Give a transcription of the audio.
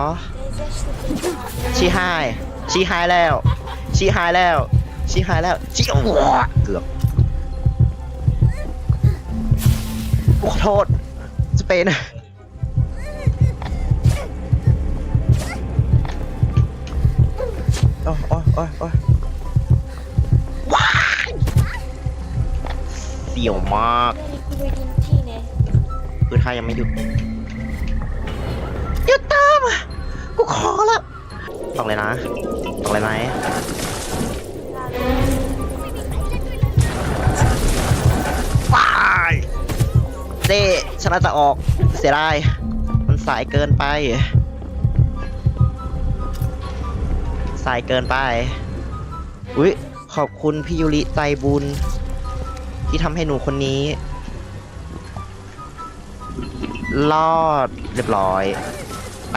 อ ชีหาย ชีหายแล้ว ชีหายแล้ว ชีหายแล้ว ชีโอ้โหเกือบขอโทษ สเปนโอ้ยโอ้ยโอ้ยโอ้ยว้ายเสี่ยวมากคือถ้ายังไม่หยุด องเลยนะต้องเลยไหมไปเด้ฉันน่าจะออกเสียดายมันสายเกินไป สายเกินไป อุ๊ย ขอบคุณพี่ยุริใจบุญ ที่ทำให้หนูคนนี้ รอดเรียบร้อยไป